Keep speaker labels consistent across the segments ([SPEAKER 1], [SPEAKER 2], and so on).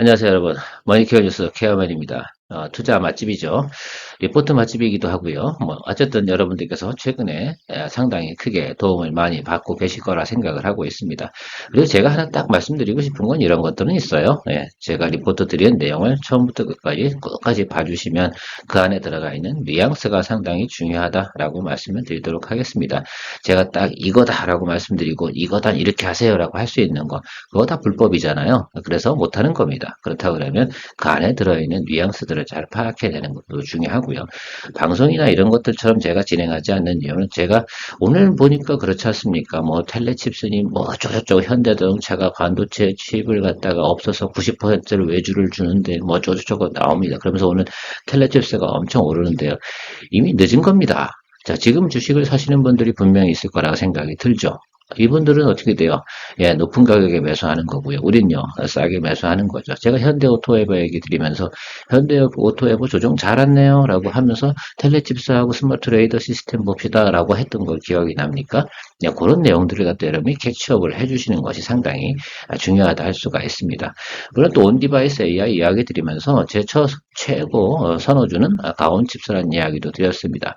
[SPEAKER 1] 안녕하세요, 여러분. 머니케어 뉴스 케어맨입니다. 어, 투자 맛집이죠. 리포트 맛집이기도 하고요. 뭐 어쨌든 여러분들께서 최근에 상당히 크게 도움을 많이 받고 계실 거라 생각을 하고 있습니다. 그리고 제가 하나 딱 말씀드리고 싶은 건 이런 것들은 있어요. 예, 제가 리포트 드린 내용을 처음부터 끝까지 끝까지 봐주시면 그 안에 들어가 있는 뉘앙스가 상당히 중요하다라고 말씀을 드리도록 하겠습니다. 제가 딱 이거다라고 말씀드리고 이거다 이렇게 하세요라고 할 수 있는 거 그거 다 불법이잖아요. 그래서 못하는 겁니다. 그렇다 그러면 그 안에 들어있는 뉘앙스들 것들을 잘 파악해야 되는 것도 중요하고 요. 방송이나 이런 것들처럼 제가 진행하지 않는 이유는 제가 오늘 보니까 그렇지 않습니까? 뭐 텔레칩스니 뭐 어쩌고저쩌고 현대자동차가 반도체 칩을 갖다가 없어서 90%를 외주를 주는데 뭐 어쩌고저쩌고 나옵니다. 그러면서 오늘 텔레칩스가 엄청 오르는데요. 이미 늦은 겁니다. 자, 지금 주식을 사시는 분들이 분명히 있을 거라고 생각이 들죠. 이분들은 어떻게 돼요? 예, 높은 가격에 매수하는 거고요. 우린요, 싸게 매수하는 거죠. 제가 현대 오토에버 얘기 드리면서, 현대 오토에버 조정 잘했네요. 라고 하면서, 텔레칩스하고 스마트 레이더 시스템 봅시다. 라고 했던 걸 기억이 납니까? 예, 그런 내용들을 갖다 여러분이 캐치업을 해주시는 것이 상당히 중요하다 할 수가 있습니다. 물론 또 온디바이스 AI 이야기 드리면서, 제 처, 최고 어, 선호주는 가온칩스라는 이야기도 드렸습니다.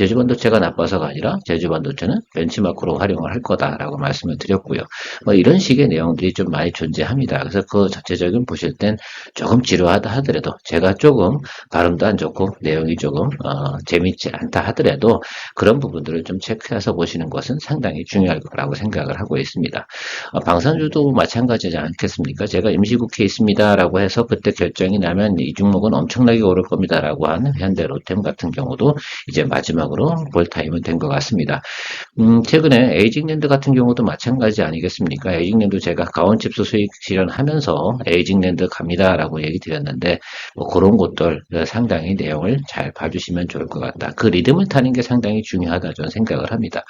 [SPEAKER 1] 제주 반도체가 나빠서가 아니라 제주 반도체는 벤치마크로 활용을 할 거다라고 말씀을 드렸고요. 뭐 이런 식의 내용들이 좀 많이 존재합니다. 그래서 그 자체적인 보실 땐 조금 지루하다 하더라도 제가 조금 발음도 안 좋고 내용이 조금 어, 재밌지 않다 하더라도 그런 부분들을 좀 체크해서 보시는 것은 상당히 중요할 거라고 생각을 하고 있습니다. 어, 방산주도 마찬가지지 않겠습니까? 제가 임시국회 있습니다라고 해서 그때 결정이 나면 이 종목은 엄청나게 오를 겁니다라고 하는 현대 로템 같은 경우도 이제 마지막 마지막으로 볼 타임은 된 것 같습니다. 음, 최근에 에이징랜드 같은 경우도 마찬가지 아니겠습니까? 에이징랜드 제가 가온칩스 수익 실현하면서 에이징랜드 갑니다라고 얘기 드렸는데 뭐 그런 곳들 상당히 내용을 잘 봐주시면 좋을 것 같다. 그 리듬을 타는 게 상당히 중요하다 저는 생각을 합니다.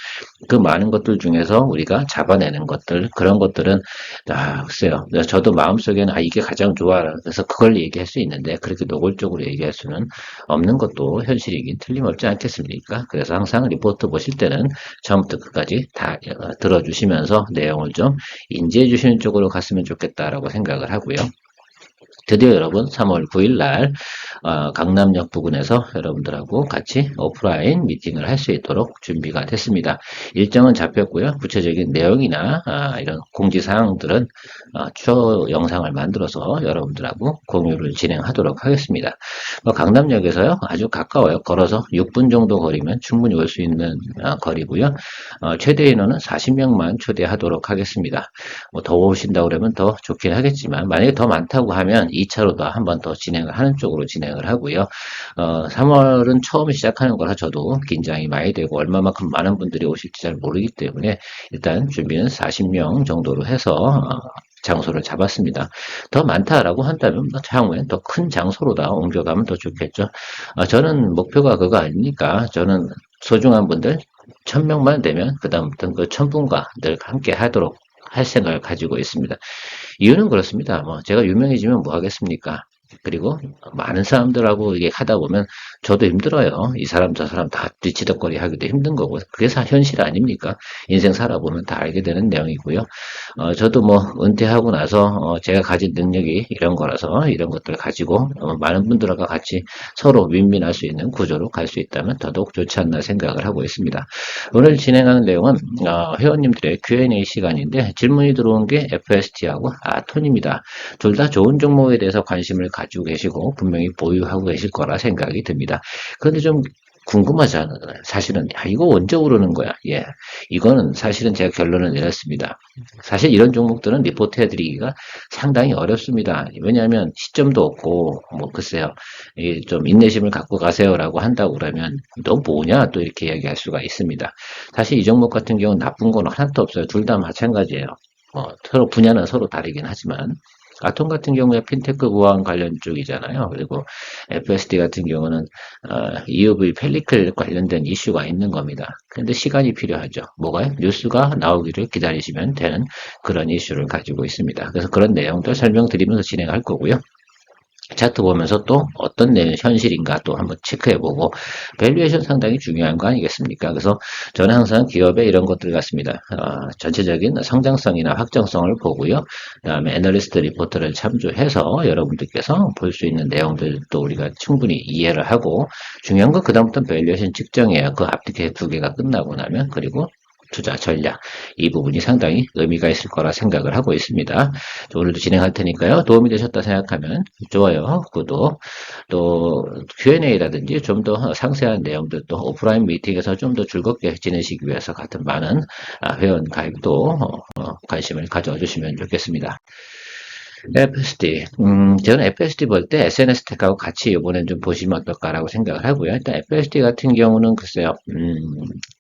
[SPEAKER 1] 그 많은 것들 중에서 우리가 잡아내는 것들 그런 것들은 아 글쎄요 저도 마음속에는 아 이게 가장 좋아 그래서 그걸 얘기할 수 있는데 그렇게 노골적으로 얘기할 수는 없는 것도 현실이긴 틀림없지 않겠습니까? 있으니까 그래서 항상 리포트 보실 때는 처음부터 끝까지 다 어, 들어주시면서 내용을 좀 인지해 주시는 쪽으로 갔으면 좋겠다라고 생각을 하고요. 드디어 여러분 3월 9일 날 어, 강남역 부근에서 여러분들하고 같이 오프라인 미팅을 할 수 있도록 준비가 됐습니다. 일정은 잡혔고요. 구체적인 내용이나 아, 이런 공지사항들은 어, 추후 영상을 만들어서 여러분들하고 공유를 진행하도록 하겠습니다. 뭐 강남역에서요 아주 가까워요. 걸어서 6분 정도 거리면 충분히 올 수 있는 어, 거리고요. 어, 최대 인원은 40명만 초대하도록 하겠습니다. 뭐 더 오신다고 그러면 더 좋긴 하겠지만 만약에 더 많다고 하면 2차로도 한 번 더 진행을 하는 쪽으로 진행 을 하고요. 어, 3월은 처음 시작하는 거라 저도 긴장이 많이 되고 얼마만큼 많은 분들이 오실지 잘 모르기 때문에 일단 준비는 40명 정도로 해서 어, 장소를 잡았습니다. 더 많다라고 한다면 뭐 향후엔 더 큰 장소로 다 옮겨가면 더 좋겠죠. 어, 저는 목표가 그거 아닙니까? 저는 소중한 분들 1000명만 되면 그 다음부터는 그 1000분과 늘 함께 하도록 할 생각을 가지고 있습니다. 이유는 그렇습니다. 뭐 제가 유명해지면 뭐 하겠습니까? 그리고 많은 사람들하고 이게 하다 보면 저도 힘들어요. 이 사람 저 사람 다 뒤치덕거리 하기도 힘든 거고 그게 사 현실 아닙니까? 인생 살아보면 다 알게 되는 내용이고요. 어, 저도 뭐 은퇴하고 나서 어, 제가 가진 능력이 이런 거라서 이런 것들을 가지고 어, 많은 분들과 같이 서로 윈윈할 수 있는 구조로 갈 수 있다면 더더욱 좋지 않나 생각을 하고 있습니다. 오늘 진행하는 내용은 어, 회원님들의 Q&A 시간인데 질문이 들어온 게 FST하고 아톤입니다. 둘 다 좋은 종목에 대해서 관심을 가 지고 계시고 분명히 보유하고 계실 거라 생각이 듭니다. 그런데 좀 궁금하잖아요. 사실은 야, 이거 언제 오르는 거야? 예, 이거는 사실은 제가 결론을 내렸습니다. 사실 이런 종목들은 리포트 해드리기가 상당히 어렵습니다. 왜냐하면 시점도 없고 뭐 글쎄요, 좀 인내심을 갖고 가세요라고 한다고 그러면 너 뭐냐 또 이렇게 이야기할 수가 있습니다. 사실 이 종목 같은 경우는 나쁜 건 하나도 없어요. 둘 다 마찬가지예요. 어, 서로 분야는 서로 다르긴 하지만 아톰 같은 경우에 핀테크 보안 관련 쪽이잖아요. 그리고 FSD 같은 경우는 어, EUV 펠리클 관련된 이슈가 있는 겁니다. 근데 시간이 필요하죠. 뭐가요? 뉴스가 나오기를 기다리시면 되는 그런 이슈를 가지고 있습니다. 그래서 그런 내용들 설명드리면서 진행할 거고요. 차트 보면서 또 어떤 내 현실인가 또 한번 체크해보고 밸류에이션 상당히 중요한 거 아니겠습니까? 그래서 저는 항상 기업의 이런 것들 같습니다. 어, 전체적인 성장성이나 확정성을 보고요. 그다음에 애널리스트 리포트를 참조해서 여러분들께서 볼 수 있는 내용들도 우리가 충분히 이해를 하고 중요한 건 그다음부터 밸류에이션 측정이에요. 그 앞뒤 두 개가 끝나고 나면 그리고 투자 전략 이 부분이 상당히 의미가 있을 거라 생각을 하고 있습니다. 오늘도 진행할 테니까요. 도움이 되셨다 생각하면 좋아요, 구독, 또 Q&A라든지 좀 더 상세한 내용들 또 오프라인 미팅에서 좀 더 즐겁게 지내시기 위해서 같은 많은 아, 회원 가입도 어, 어, 관심을 가져주시면 좋겠습니다. FSD. 음, 저는 FSD 볼 때 SNS 택하고 같이 이번엔 좀 보시면 어떨까라고 생각을 하고요. 일단 FSD 같은 경우는 글쎄요, 음,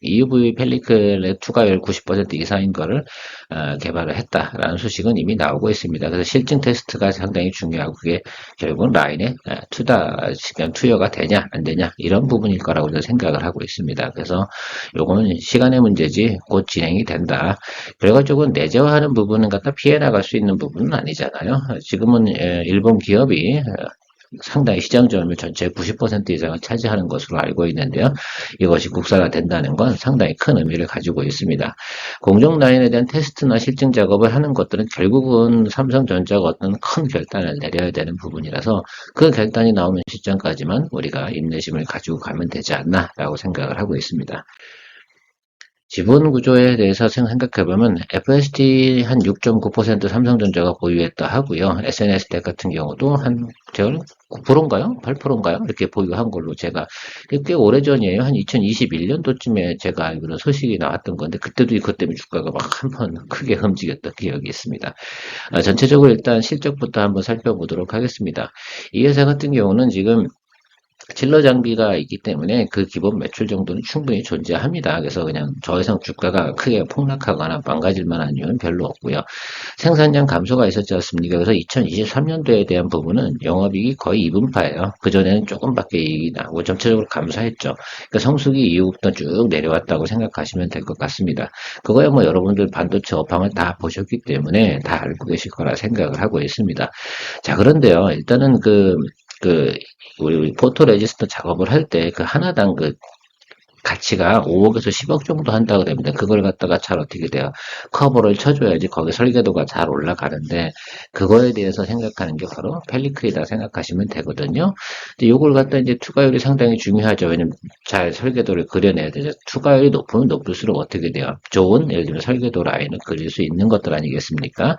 [SPEAKER 1] EUV 펠리클의 추가율 90% 이상인 거를 어, 개발을 했다라는 소식은 이미 나오고 있습니다. 그래서 실증 테스트가 상당히 중요하고 그게 결국은 라인에 어, 투자 시간 투여가 되냐 안 되냐 이런 부분일 거라고 저는 생각을 하고 있습니다. 그래서 요거는 시간의 문제지 곧 진행이 된다. 결과적으로 내재화하는 부분은 갖다 피해 나갈 수 있는 부분은 아니잖아요. 지금은 예, 일본 기업이 어, 상당히 시장 점유율 전체 90% 이상을 차지하는 것으로 알고 있는데요. 이것이 국사가 된다는 건 상당히 큰 의미를 가지고 있습니다. 공정 라인에 대한 테스트나 실증 작업을 하는 것들은 결국은 삼성전자가 어떤 큰 결단을 내려야 되는 부분이라서 그 결단이 나오는 시점까지만 우리가 인내심을 가지고 가면 되지 않나라고 생각을 하고 있습니다. 지분 구조에 대해서 생각해보면 FSD 한6.9% 삼성전자가 보유했다 하고요. SNS텍 같은 경우도 한 제가 9%인가요? 8%인가요? 이렇게 보유한 걸로 제가 꽤 오래전이에요. 한 2021년도쯤에 제가 알기로 소식이 나왔던 건데 그때도 이것 때문에 주가가 막 한 번 크게 흠지겼던 기억이 있습니다. 아, 전체적으로 일단 실적부터 한번 살펴보도록 하겠습니다. 이 회사 같은 경우는 지금 칠러 장비가 있기 때문에 그 기본 매출 정도는 충분히 존재합니다. 그래서 그냥 저 이상 주가가 크게 폭락하거나 망가질 만한 이유는 별로 없고요. 생산량 감소가 있었지 않습니까? 그래서 2023년도에 대한 부분은 영업이익이 거의 2분파예요. 그전에는 조금밖에 이익이 나고 전체적으로 감소했죠. 그러니까 성수기 이후부터 쭉 내려왔다고 생각하시면 될 것 같습니다. 그거야 뭐 여러분들 반도체 업황을 다 보셨기 때문에 다 알고 계실 거라 생각을 하고 있습니다. 자, 그런데요. 일단은 그, 그, 우리 포토 레지스터 작업을 할 때 그 하나당 그 가치가 5억에서 10억 정도 한다고 됩니다. 그걸 갖다가 잘 어떻게 돼요? 커버를 쳐줘야지 거기 설계도가 잘 올라가는데 그거에 대해서 생각하는 게 바로 펠리클이다 생각하시면 되거든요. 근데 이걸 갖다 이제 투과율이 상당히 중요하죠. 왜냐면 잘 설계도를 그려내야 되죠. 투과율이 높으면 높을수록 어떻게 돼요? 좋은 예를 들면 설계도 라인을 그릴 수 있는 것들 아니겠습니까?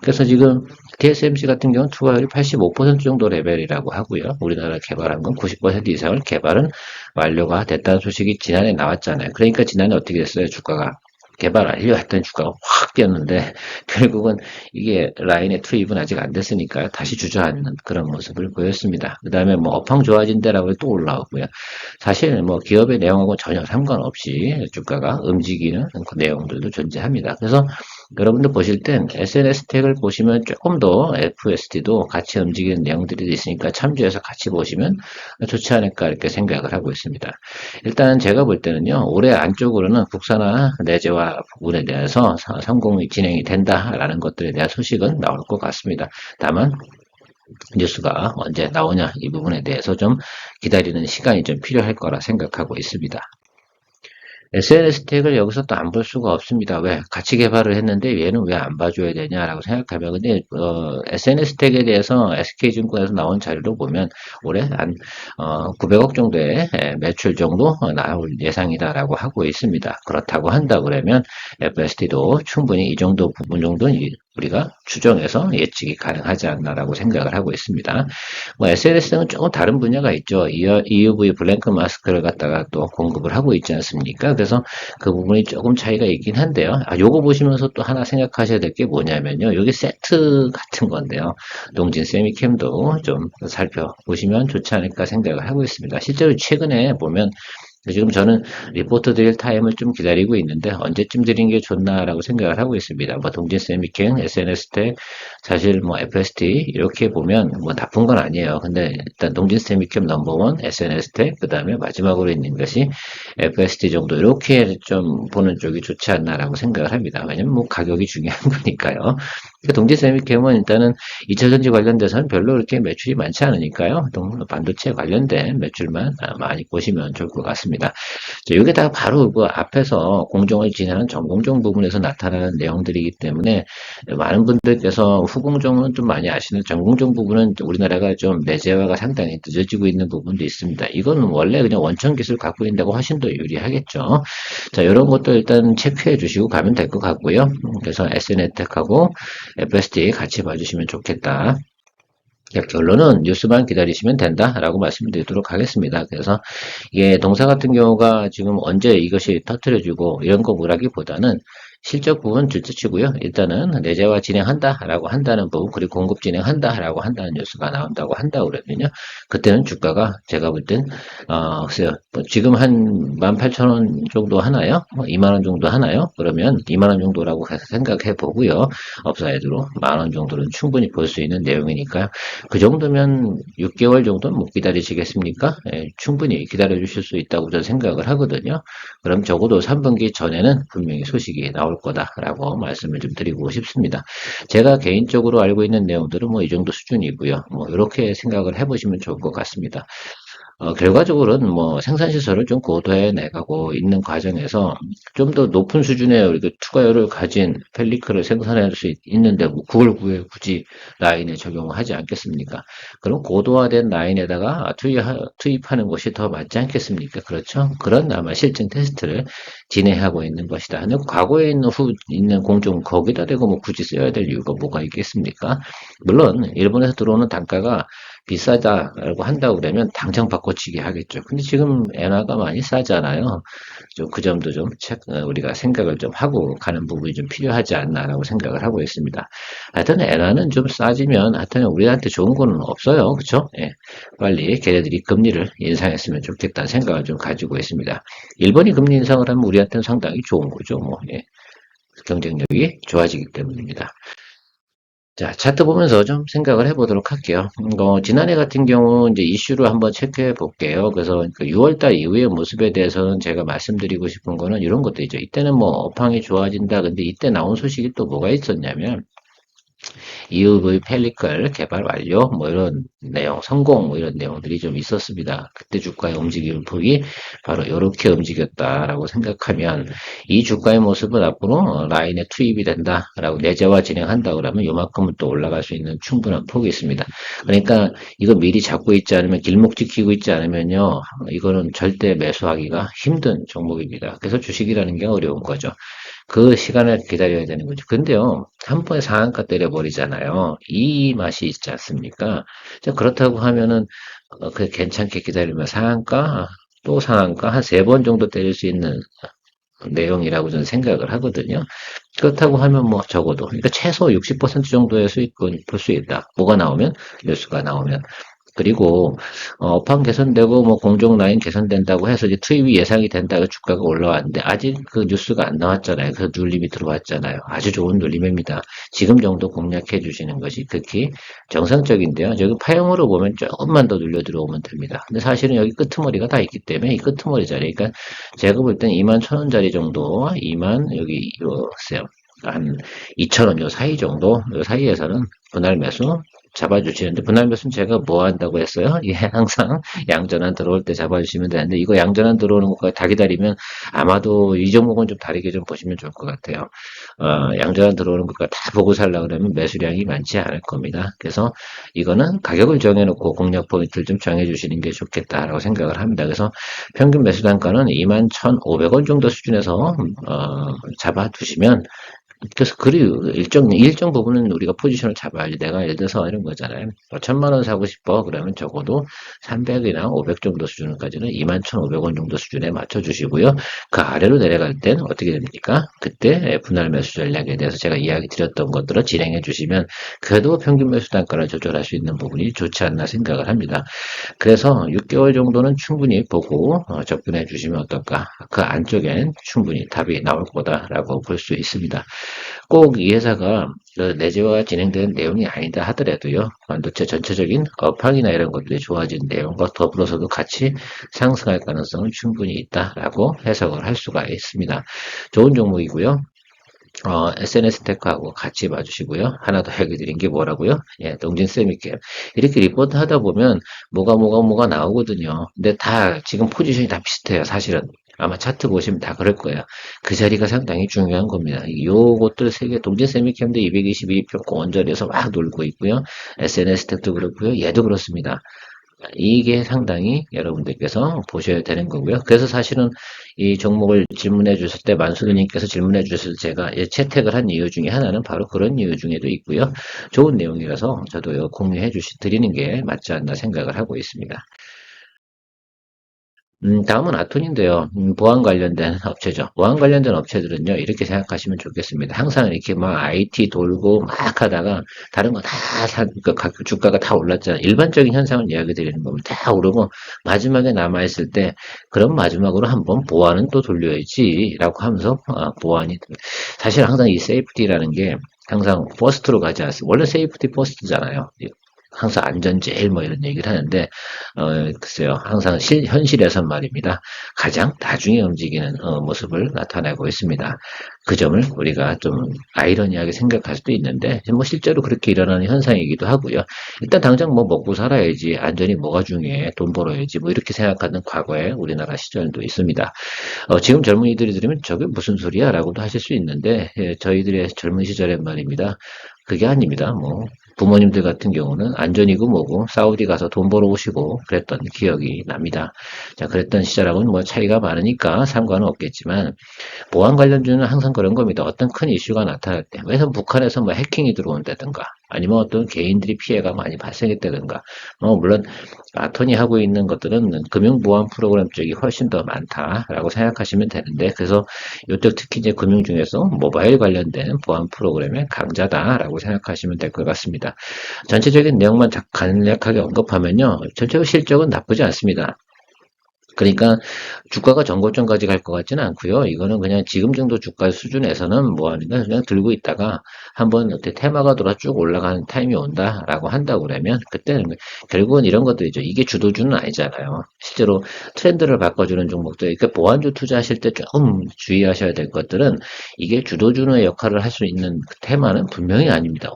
[SPEAKER 1] 그래서 지금 TSMC 같은 경우는 투과율이 85% 정도 레벨이라고 하고요. 우리나라 개발한 건 90% 이상을 개발은 완료가 됐다는 소식이 지난해 나왔잖아요. 그러니까 지난해 어떻게 됐어요? 주가가 개발 완료 했던 주가가 확 뛰었는데 결국은 이게 라인의 투입은 아직 안 됐으니까 다시 주저앉는 그런 모습을 보였습니다. 그 다음에 뭐 업황 좋아진다라고 또 올라오고요. 사실 뭐 기업의 내용하고 전혀 상관없이 주가가 움직이는 그 내용들도 존재합니다. 그래서 여러분들 보실 땐 SNS 택을 보시면 조금 더 FSD도 같이 움직이는 내용들이 있으니까 참조해서 같이 보시면 좋지 않을까 이렇게 생각을 하고 있습니다. 일단 제가 볼 때는요, 올해 안쪽으로는 국산화 내재화 부분에 대해서 성공이 진행이 된다라는 것들에 대한 소식은 나올 것 같습니다. 다만 뉴스가 언제 나오냐 이 부분에 대해서 좀 기다리는 시간이 좀 필요할 거라 생각하고 있습니다. SNS 택을 여기서 또 안 볼 수가 없습니다. 왜? 같이 개발을 했는데 얘는 왜 안 봐줘야 되냐라고 생각하면 근데 어, SNS 택에 대해서 SK증권에서 나온 자료로 보면 올해 한 어, 900억 정도의 매출 정도 나올 예상이다라고 하고 있습니다. 그렇다고 한다 그러면 FST도 충분히 이 정도 부분 정도는 우리가 추정해서 예측이 가능하지 않나라고 생각을 하고 있습니다. 뭐 SLS는 조금 다른 분야가 있죠. EUV 블랭크 마스크를 갖다가 또 공급을 하고 있지 않습니까? 그래서 그 부분이 조금 차이가 있긴 한데요. 아, 요거 보시면서 또 하나 생각하셔야 될 게 뭐냐면요. 여기 세트 같은 건데요. 동진 세미캠도 좀 살펴보시면 좋지 않을까 생각을 하고 있습니다. 실제로 최근에 보면 지금 저는 리포트 드릴 타임을 좀 기다리고 있는데 언제쯤 드린 게 좋나라고 생각을 하고 있습니다. 뭐 동진 세미킹, SNS 텍, 사실 뭐 FST 이렇게 보면 뭐 나쁜 건 아니에요. 근데 일단 동진 스테미캠 넘버원, SNS 텍, 그 다음에 마지막으로 있는 것이 FST 정도 이렇게 좀 보는 쪽이 좋지 않나라고 생각을 합니다. 왜냐면 뭐 가격이 중요한 거니까요. 그러니까 동진 스테미캠은 일단은 2차 전지 관련돼서는 별로 그렇게 매출이 많지 않으니까요. 반도체 관련된 매출만 많이 보시면 좋을 것 같습니다. 자, 여기다가 바로 그 앞에서 공정을 진행하는 전공정 부분에서 나타나는 내용들이기 때문에 많은 분들께서 후공정은 좀 많이 아시는 전공정 부분은 우리나라가 좀 내재화가 상당히 늦어지고 있는 부분도 있습니다. 이건 원래 그냥 원천 기술 갖고 있다고 훨씬 더 유리하겠죠. 자, 이런 것도 일단 체크해 주시고 가면 될 것 같고요. 그래서 SNE텍하고 FSD 같이 봐주시면 좋겠다. 결론은 뉴스만 기다리시면 된다라고 말씀드리도록 하겠습니다. 그래서 이게 동사 같은 경우가 지금 언제 이것이 터트려지고 이런 거 뭐라기보다는 실적 부분 둘째치고요. 일단은 내재화 진행한다라고 한다는 부분 그리고 공급 진행한다라고 한다는 뉴스가 나온다고 한다 그러면요. 그때는 주가가 제가 볼땐 어, 글쎄요. 뭐 지금 한 18,000원 정도 하나요? 2만 뭐원 정도 하나요? 그러면 2만 원 정도라고 생각해 보고요. 업사이드로 만원 정도는 충분히 볼 수 있는 내용이니까요. 그 정도면 6개월 정도는 못 기다리시겠습니까? 예, 충분히 기다려 주실 수 있다고 저는 생각을 하거든요. 그럼 적어도 3분기 전에는 분명히 소식이 나올 나올 거다라고 말씀을 좀 드리고 싶습니다. 제가 개인적으로 알고 있는 내용들은 뭐 이 정도 수준이고요. 뭐 이렇게 생각을 해보시면 좋을 것 같습니다. 어, 결과적으로는 뭐 생산시설을 좀 고도해 내가고 있는 과정에서 좀 더 높은 수준의 우리 그 투과율을 가진 펠리크를 생산할 수 있는데 뭐 9월 9에 굳이 라인에 적용을 하지 않겠습니까? 그럼 고도화된 라인에다가 투입, 투입 하는 것이 더 맞지 않겠습니까? 그렇죠? 그런 아마 실증 테스트를 진행하고 있는 것이다. 근데 과거에 있는 후 있는 공정 거기다 대고 뭐 굳이 써야 될 이유가 뭐가 있겠습니까? 물론 일본에서 들어오는 단가가 비싸다라고 한다고 그러면 당장 바꿔치기 하겠죠. 근데 지금 엔화가 많이 싸잖아요. 좀 그 점도 좀 어, 우리가 생각을 좀 하고 가는 부분이 좀 필요하지 않나라고 생각을 하고 있습니다. 하여튼 엔화는 좀 싸지면 하여튼 우리한테 좋은 거는 없어요. 그쵸? 예. 빨리 걔네들이 금리를 인상했으면 좋겠다는 생각을 좀 가지고 있습니다. 일본이 금리 인상을 하면 우리한테는 상당히 좋은 거죠. 뭐, 예. 경쟁력이 좋아지기 때문입니다. 자, 차트 보면서 좀 생각을 해보도록 할게요. 어, 지난해 같은 경우 이제 이슈를 한번 체크해 볼게요. 그래서 그 6월달 이후의 모습에 대해서는 제가 말씀드리고 싶은 거는 이런 것도 있죠. 이때는 뭐 업황이 좋아진다. 근데 이때 나온 소식이 또 뭐가 있었냐면 EUV 펠리클 개발 완료 뭐 이런 내용 성공 뭐 이런 내용들이 좀 있었습니다. 그때 주가의 움직임 폭이 바로 이렇게 움직였다라고 생각하면 이 주가의 모습은 앞으로 라인에 투입이 된다라고 내재화 진행한다 그러면 요만큼은 또 올라갈 수 있는 충분한 폭이 있습니다. 그러니까 이거 미리 잡고 있지 않으면 길목 지키고 있지 않으면요 이거는 절대 매수하기가 힘든 종목입니다. 그래서 주식이라는 게 어려운 거죠. 그 시간을 기다려야 되는 거죠. 근데요, 한 번에 상한가 때려버리잖아요. 이 맛이 있지 않습니까? 그렇다고 하면은, 어, 그 괜찮게 기다리면 상한가, 또 상한가 한 세 번 정도 때릴 수 있는 내용이라고 저는 생각을 하거든요. 그렇다고 하면 뭐 적어도, 그러니까 최소 60% 정도의 수익은 볼 수 있다. 뭐가 나오면? 뉴스가 나오면. 그리고 어, 업황 개선되고 뭐 공정 라인 개선된다고 해서 이제 투입이 예상이 된다고 주가가 올라왔는데 아직 그 뉴스가 안 나왔잖아요. 그 눌림이 들어왔잖아요. 아주 좋은 눌림입니다. 지금 정도 공략해 주시는 것이 극히 정상적인데요. 저기 파형으로 보면 조금만 더 눌려 들어오면 됩니다. 근데 사실은 여기 끄트머리가 다 있기 때문에 이 끄트머리 자리, 그러니까 제가 볼 땐 2만 천 원짜리 정도, 2만 여기 요세요. 한 2천 원 요 사이 정도, 요 사이에서는 분할 매수 잡아주시는데 분할 매수는 제가 뭐 한다고 했어요? 예, 항상 양전환 들어올 때 잡아주시면 되는데 이거 양전환 들어오는 것까지 다 기다리면 아마도 이 종목은 좀 다르게 좀 보시면 좋을 것 같아요. 어, 양전환 들어오는 것까지 다 보고 살라 그러면 매수량이 많지 않을 겁니다. 그래서 이거는 가격을 정해놓고 공략 포인트를 좀 정해주시는 게 좋겠다라고 생각을 합니다. 그래서 평균 매수 단가는 21,500원 정도 수준에서 어, 잡아두시면 그래서 그리고 일정 일정 부분은 우리가 포지션을 잡아야지. 내가 예를 들어서 이런 거잖아요. 뭐 천만 원 사고 싶어 그러면 적어도 300이나 500 정도 수준까지는 21,500원 정도 수준에 맞춰 주시고요. 그 아래로 내려갈 땐 어떻게 됩니까? 그때 분할 매수 전략에 대해서 제가 이야기 드렸던 것들을 진행해 주시면 그래도 평균 매수 단가를 조절할 수 있는 부분이 좋지 않나 생각을 합니다. 그래서 6개월 정도는 충분히 보고 어, 접근해 주시면 어떨까? 그 안쪽엔 충분히 답이 나올 거다라고 볼 수 있습니다. 꼭 이 회사가 그 내재화가 진행되는 내용이 아니다 하더라도요, 반도체 전체적인 업황이나 이런 것들이 좋아진 내용과 더불어서도 같이 상승할 가능성은 충분히 있다라고 해석을 할 수가 있습니다. 좋은 종목이고요. 어, SNS 테크하고 같이 봐주시고요. 하나 더 얘기 드린 게 뭐라고요? 예, 동진 세미캠. 이렇게 리포트 하다 보면 뭐가 뭐가 뭐가 나오거든요. 근데 다 지금 포지션이 다 비슷해요. 사실은. 아마 차트 보시면 다 그럴 거예요. 그 자리가 상당히 중요한 겁니다. 요것들 세 개, 동진 세미캠도 222표 원자리에서 막 놀고 있고요. SNS 텍도 그렇고요. 얘도 그렇습니다. 이게 상당히 여러분들께서 보셔야 되는 거고요. 그래서 사실은 이 종목을 질문해 주실 때 만수르님께서 질문해 주실 때 제가 채택을 한 이유 중에 하나는 바로 그런 이유 중에도 있고요. 좋은 내용이라서 저도 공유해 주시 드리는 게 맞지 않나 생각을 하고 있습니다. 음, 다음은 아톤인데요. 음, 보안 관련된 업체죠. 보안 관련된 업체들은요, 이렇게 생각하시면 좋겠습니다. 항상 이렇게 막 IT 돌고 막 하다가 다른 거다 사, 그 주가가 다 올랐잖아요. 일반적인 현상을 이야기 드리는 겁니다. 다 오르고 마지막에 남아있을 때 그럼 마지막으로 한번 보안은 또 돌려야지 라고 하면서 어, 보안이 사실 항상 이 세이프티라는 게 항상 퍼스트로 가지 않습니다. 원래 세이프티 퍼스트잖아요. 항상 안전 제일 뭐 이런 얘기를 하는데 어, 글쎄요. 항상 실, 현실에선 말입니다. 가장 나중에 움직이는 어, 모습을 나타내고 있습니다. 그 점을 우리가 좀 아이러니하게 생각할 수도 있는데 뭐 실제로 그렇게 일어나는 현상이기도 하고요. 일단 당장 뭐 먹고 살아야지 안전이 뭐가 중요해 돈 벌어야지 뭐 이렇게 생각하는 과거에 우리나라 시절도 있습니다. 어, 지금 젊은이들이 들으면 저게 무슨 소리야? 라고도 하실 수 있는데 예, 저희들의 젊은 시절의 말입니다. 그게 아닙니다. 뭐 부모님들 같은 경우는 안전이고 뭐고 사우디 가서 돈 벌어 오시고 그랬던 기억이 납니다. 자, 그랬던 시절하고는 뭐 차이가 많으니까 상관은 없겠지만 보안 관련주는 항상 그런 겁니다. 어떤 큰 이슈가 나타날 때, 왜냐면 북한에서 뭐 해킹이 들어온다든가 아니면 어떤 개인들이 피해가 많이 발생했다든가 뭐 물론 아톤이 하고 있는 것들은 금융보안 프로그램 쪽이 훨씬 더 많다라고 생각하시면 되는데 그래서 이쪽 특히 이제 금융 중에서 모바일 관련된 보안 프로그램의 강자다라고 생각하시면 될 것 같습니다. 전체적인 내용만 간략하게 언급하면요. 전체적 실적은 나쁘지 않습니다. 그러니까 주가가 전고점까지 갈 것 같지는 않고요. 이거는 그냥 지금 정도 주가 수준에서는 뭐 하니까 그냥 들고 있다가 한번 어떻게 테마가 돌아 쭉 올라가는 타임이 온다라고 한다고 그러면 그때는 결국은 이런 것들이죠. 이게 주도주는 아니잖아요. 실제로 트렌드를 바꿔주는 종목들, 그러니까 보안주 투자하실 때 조금 주의하셔야 될 것들은 이게 주도주의 역할을 할 수 있는 그 테마는 분명히 아닙니다.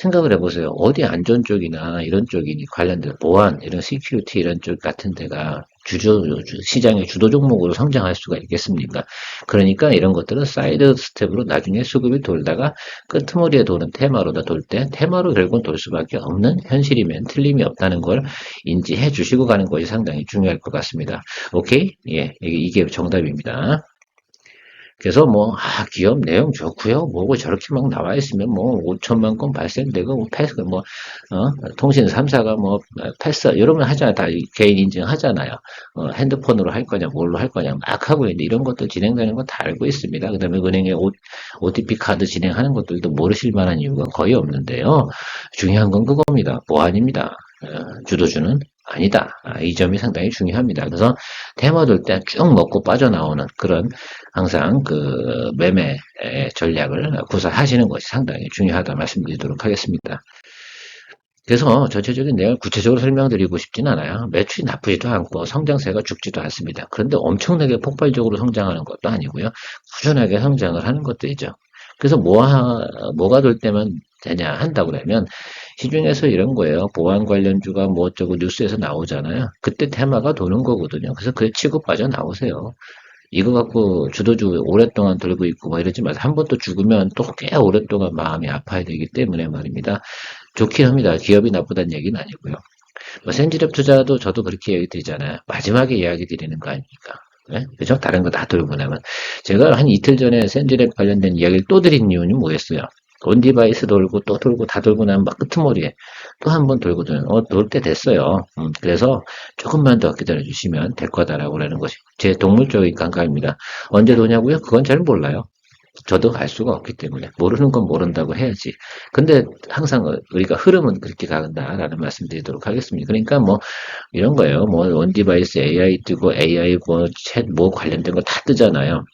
[SPEAKER 1] 생각을 해보세요. 어디 안전 쪽이나 이런 쪽이 관련된 보안, 이런 시큐리티 이런 쪽 같은 데가 주조, 시장의 주도 종목으로 성장할 수가 있겠습니까? 그러니까 이런 것들은 사이드 스텝으로 나중에 수급이 돌다가 끄트머리에 도는 테마로 다 돌 때 테마로 결국은 돌 수밖에 없는 현실이면 틀림이 없다는 걸 인지해 주시고 가는 것이 상당히 중요할 것 같습니다. 오케이? 예, 이게 정답입니다. 그래서 뭐, 아, 기업 내용 좋고요. 뭐고 저렇게 막 나와 있으면 뭐, 5천만 건 발생되고, 뭐 패스, 뭐, 어, 통신 3사가 뭐, 패스, 이러면 하잖아요. 다 개인 인증 하잖아요. 어, 핸드폰으로 할 거냐, 뭘로 할 거냐, 막 하고 있는데, 이런 것도 진행되는 거다 알고 있습니다. 그 다음에 은행에 오, OTP 카드 진행하는 것들도 모르실 만한 이유가 거의 없는데요. 중요한 건 그겁니다. 보안입니다. 어, 주도주는 아니다. 아, 이 점이 상당히 중요합니다. 그래서 테마들 때쭉 먹고 빠져나오는 그런 항상 그 매매 전략을 구사하시는 것이 상당히 중요하다 말씀드리도록 하겠습니다. 그래서 전체적인 내용을 구체적으로 설명드리고 싶진 않아요. 매출이 나쁘지도 않고 성장세가 죽지도 않습니다. 그런데 엄청나게 폭발적으로 성장하는 것도 아니고요. 꾸준하게 성장을 하는 것들이죠. 그래서 뭐, 뭐가 될 때면 되냐 한다고 그러면 시중에서 이런 거예요. 보안 관련주가 뭐 어쩌고 뉴스에서 나오잖아요. 그때 테마가 도는 거거든요. 그래서 그에 치고 빠져 나오세요. 이거 갖고 주도주 오랫동안 들고 있고 뭐 이러지 마세요. 한 번 또 죽으면 또 꽤 오랫동안 마음이 아파야 되기 때문에 말입니다. 좋긴 합니다. 기업이 나쁘다는 얘기는 아니고요. 뭐 센지랩 투자도 저도 그렇게 얘기 드리잖아요. 마지막에 이야기 드리는 거 아닙니까? 네? 그죠? 다른 거 다 돌고 나면. 제가 한 이틀 전에 센지랩 관련된 이야기를 또 드린 이유는 뭐였어요? 온 디바이스 돌고 또 돌고 다 돌고 나면 막 끄트머리에 또 한 번 돌고 도는 어, 돌 때 됐어요. 음, 그래서 조금만 더 기다려 주시면 될 거다라고 하는 것이 제 동물적인 감각입니다. 언제 도냐고요? 그건 잘 몰라요. 저도 알 수가 없기 때문에 모르는 건 모른다고 해야지. 근데 항상 우리가 흐름은 그렇게 가는다라는 말씀드리도록 하겠습니다. 그러니까 뭐 이런 거예요. 뭐 온 디바이스 AI 뜨고 AI 뭐챗뭐 관련된 거 다 뜨잖아요.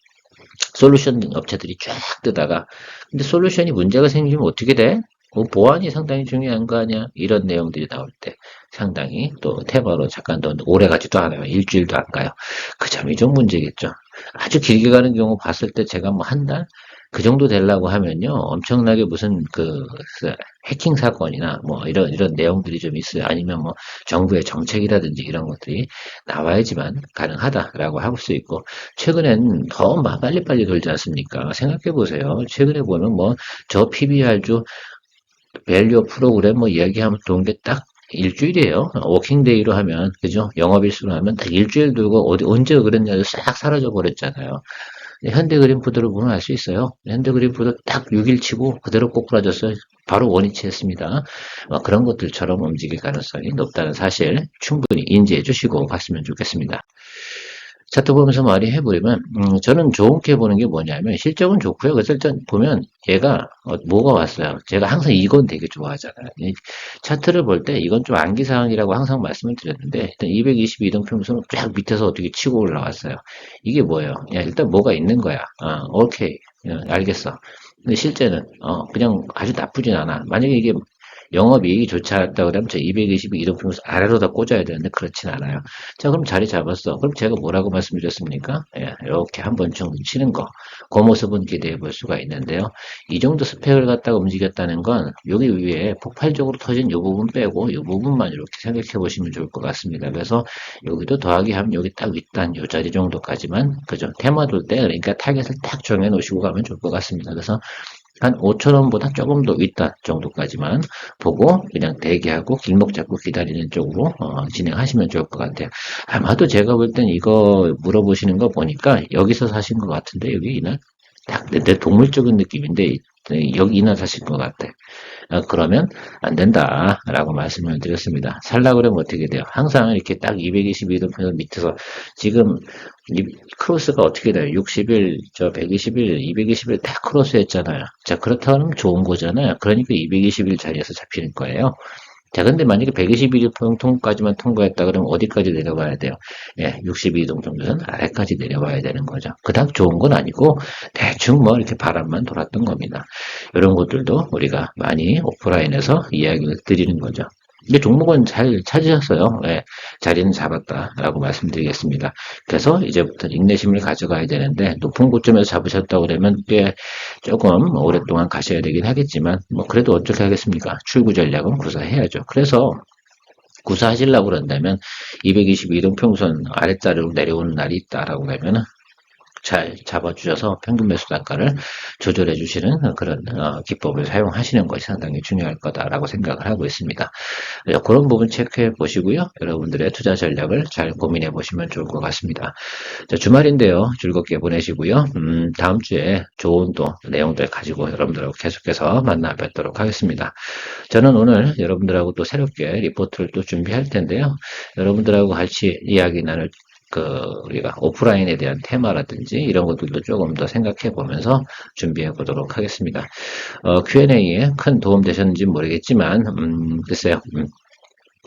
[SPEAKER 1] 솔루션 업체들이 쫙 뜨다가 근데 솔루션이 문제가 생기면 어떻게 돼? 뭐 보안이 상당히 중요한 거 아니야? 이런 내용들이 나올 때 상당히 또 테마로 잠깐 더 오래 가지도 않아요. 일주일도 안 가요. 그 점이 좀 문제겠죠. 아주 길게 가는 경우 봤을 때 제가 뭐 한 달? 그 정도 되려고 하면요. 엄청나게 무슨 그 해킹 사건이나 뭐 이런 이런 내용들이 좀 있어요. 아니면 뭐 정부의 정책이라든지 이런 것들이 나와야지만 가능하다라고 할 수 있고 최근엔 더 마- 빨리빨리 돌지 않습니까? 생각해 보세요. 최근에 보면 뭐 저 PBR주 밸류 프로그램 뭐 이야기하면 돈게딱 일주일이에요. 워킹데이로 하면 그죠? 영업일수로 하면 딱 일주일 두고 어디 언제 그랬냐고 싹 사라져 버렸잖아요. 현대그린푸드를 보면 알 수 있어요. 현대그린푸드 딱 6일 치고 그대로 꼬꾸라졌어요. 바로 원위치 했습니다. 뭐 그런 것들처럼 움직일 가능성이 높다는 사실 충분히 인지해 주시고 갔으면 좋겠습니다. 차트 보면서 말이 해보려면 음, 저는 좋게 보는 게 뭐냐면 실적은 좋고요. 그래서 일단 보면 얘가 어, 뭐가 왔어요. 제가 항상 이건 되게 좋아하잖아요. 이 차트를 볼 때 이건 좀 암기사항이라고 항상 말씀을 드렸는데 일단 222동 평선은 쫙 밑에서 어떻게 치고 올라왔어요. 이게 뭐예요? 야, 일단 뭐가 있는 거야. 아, 오케이. 어, 알겠어. 근데 실제는 어, 그냥 아주 나쁘진 않아. 만약에 이게 영업이익이 좋지 않았다 그러면 저 222 이동평수 아래로 다 꽂아야 되는데 그렇진 않아요. 자 그럼 자리 잡았어. 그럼 제가 뭐라고 말씀드렸습니까? 예, 이렇게 한 번 정도 치는 거. 그 모습은 기대해 볼 수가 있는데요. 이 정도 스펙을 갖다가 움직였다는 건 여기 위에 폭발적으로 터진 이 부분 빼고 이 부분만 이렇게 생각해 보시면 좋을 것 같습니다. 그래서 여기도 더하기 하면 여기 딱 윗단 이 자리 정도까지만 그죠? 테마 돌 때 그러니까 타겟을 딱 정해 놓으시고 가면 좋을 것 같습니다. 그래서 한 5천원보다 조금 더 윗단 정도까지만 보고 그냥 대기하고 길목 잡고 기다리는 쪽으로 어, 진행하시면 좋을 것 같아요. 아마도 제가 볼 땐 이거 물어보시는 거 보니까 여기서 사신 것 같은데 여기 이날 딱 내 동물적인 느낌인데 네, 여기 이날 사신 것 같아. 아, 그러면 안 된다라고 말씀을 드렸습니다. 살라 그러면 어떻게 돼요? 항상 이렇게 딱 222도 편 밑에서 지금 이 크로스가 어떻게 돼요? 60일, 저 120일, 220일 다 크로스 했잖아요. 자, 그렇다면 좋은 거잖아요. 그러니까 220일 자리에서 잡히는 거예요. 자, 근데 만약에 121일 통까지만 통과했다 그러면 어디까지 내려가야 돼요? 예, 62동 정도는 아래까지 내려와야 되는 거죠. 그닥 좋은 건 아니고 대충 뭐 이렇게 바람만 돌았던 겁니다. 이런 것들도 우리가 많이 오프라인에서 이야기를 드리는 거죠. 근데 종목은 잘 찾으셨어요. 예, 자리는 잡았다라고 말씀드리겠습니다. 그래서 이제부터 인내심을 가져가야 되는데 높은 고점에서 잡으셨다고 그러면 꽤 조금 오랫동안 가셔야 되긴 하겠지만 뭐 그래도 어떻게 하겠습니까? 출구 전략은 구사해야죠. 그래서 구사하시려고 그런다면 222동 평선 아래자리로 내려오는 날이 있다라고 하면 잘 잡아주셔서 평균 매수 단가를 조절해 주시는 그런 어, 기법을 사용하시는 것이 상당히 중요할 거다라고 생각을 하고 있습니다. 네, 그런 부분 체크해 보시고요. 여러분들의 투자 전략을 잘 고민해 보시면 좋을 것 같습니다. 자, 주말인데요. 즐겁게 보내시고요. 음, 다음 주에 좋은 또 내용들 가지고 여러분들하고 계속해서 만나 뵙도록 하겠습니다. 저는 오늘 여러분들하고 또 새롭게 리포트를 또 준비할 텐데요. 여러분들하고 같이 이야기 나눌 그 우리가 오프라인에 대한 테마라든지 이런 것들도 조금 더 생각해 보면서 준비해 보도록 하겠습니다. 어, Q&A에 큰 도움 되셨는지 모르겠지만 음, 글쎄요. 음,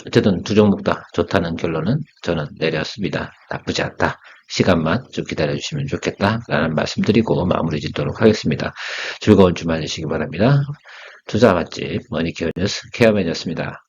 [SPEAKER 1] 어쨌든 두 종목 다 좋다는 결론은 저는 내렸습니다. 나쁘지 않다. 시간만 좀 기다려 주시면 좋겠다. 라는 말씀 드리고 마무리 짓도록 하겠습니다. 즐거운 주말 되시기 바랍니다. 투자 맛집 머니케어 뉴스 케어맨이었습니다.